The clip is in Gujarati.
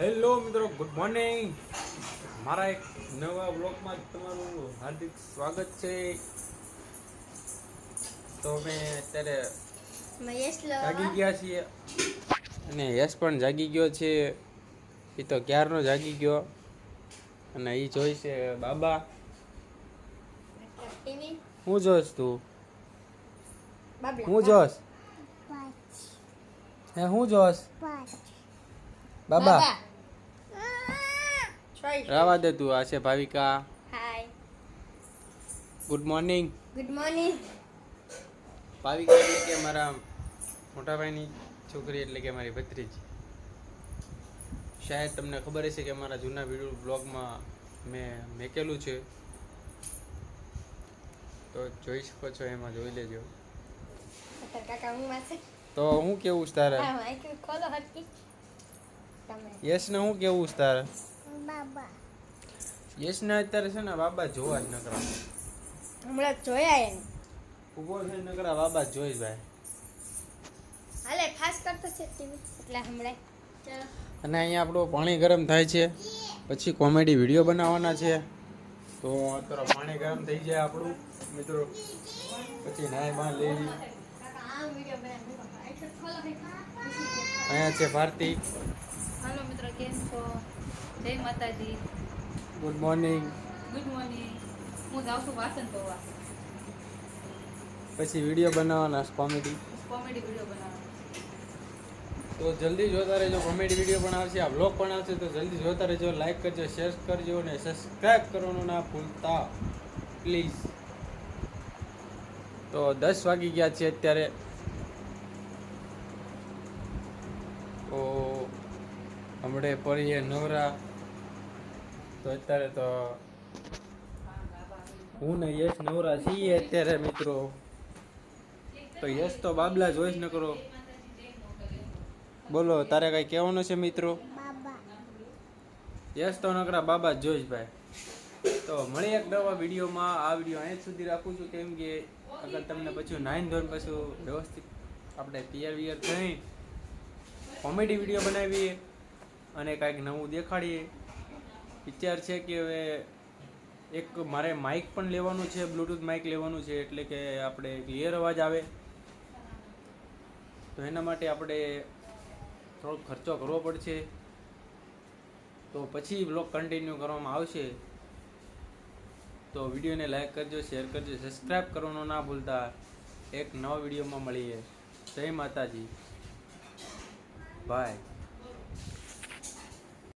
હેલો મિત્રો ગુડ મોર્નિંગ મારા એક નવા બ્લોગમાં તમારું હાર્દિક સ્વાગત છે. તો અમે અત્યારે જાગી ગયા છીએ. અને યશ પણ જાગી ગયો છે. એ તો ક્યારનો જાગી ગયો? અને એ જોઈ છે બાબા. હું જોશ તું? હું જોશ? હે હું જોશ? બાબા. ચોઈસ રાવા દે તું આ છે Bhavika. Hi good morning good morning Bhavika એટલે કે મારા મોટાભાઈની છોકરી એટલે કે મારી ભત્રીજી. શાયદ તમને ખબર હશે કે મારા જૂના વીડિયો બ્લોગમાં મેં મેકેલું છે. તો જોઈ શકો છો એમાં જોઈ લેજો. તો હું કેવું છું તારે? તમે. યશને હું કેવું છું તારે? બાબા. યશને અત્યારે છે ને બાબા જોવા જ નકરા. હમણાં જોયા એને. ઊભો છે નકરા બાબા જોઈ ભાઈ હાલે ખાસ કરતો છે ટીવી. એટલે હમણાં. ચાલો. અને અહીંયા આપણું પાણી ગરમ થાય છે. પછી કોમેડી વીડિયો બનાવવાના છે. તો અત્યારે પાણી ગરમ થઈ જાય આપણું મિત્રો. પછી નાયમાં લઈ અહીંયા છે ભારતી. હાલો મિત્રો કેમ છો જય માતાજી. ગુડ મોર્નિંગ ગુડ મોર્નિંગ હું જાઉં છું વાસણ ધોવા. પછી વીડિયો બનાવવાના કોમેડી કોમેડી વીડિયો બનાવવાનો તો જલ્દી જોતા રહેજો કોમેડી વીડિયો પણ આવશે આ બ્લોગ પણ આવશે તો જલ્દી જોતા રહેજો લાઈક કરજો શેર કરજો અને સબસ્ક્રાઈબ કરવાનું ના ભૂલતા. પ્લીઝ તો દસ વાગી ગયા છે અત્યારે. તો હમણે પડીએ નવરા. તો અત્યારે તો હું ને યશ નવરા છીએ અત્યારે મિત્રો. તો યશ તો બાબલા જોઈશ ન કરો બોલો તારે કઈ કહેવાનું છે મિત્રો? યશ તો નકરા બાબા જોઈશ ભાઈ. તો મળી એક નવા વિડીયોમાં. આ વીડિયો અહીં સુધી રાખું છું કેમ કે અગર તમને પછી નાઇન ધોરણ પછી વ્યવસ્થિત આપણે પિયર વિયર થઈ કોમેડી વીડિયો બનાવીએ અને કાંઈક નવું દેખાડીએ. વિચાર છે કે હવે એક મારે માઇક પણ લેવાનું છે બ્લૂટૂથ માઇક લેવાનું છે, એટલે કે આપણે ક્લિયર અવાજ આવે. તો એના માટે આપણે થોડોક ખર્ચો કરવો પડશે. તો પછી બ્લોગ કન્ટિન્યુ કરવામાં આવશે. તો વિડીયોને લાઈક કરજો શેર કરજો સબસ્ક્રાઈબ કરવાનું ના ભૂલતા એક નવા વિડીયોમાં મળીએ. જય માતાજી. બાય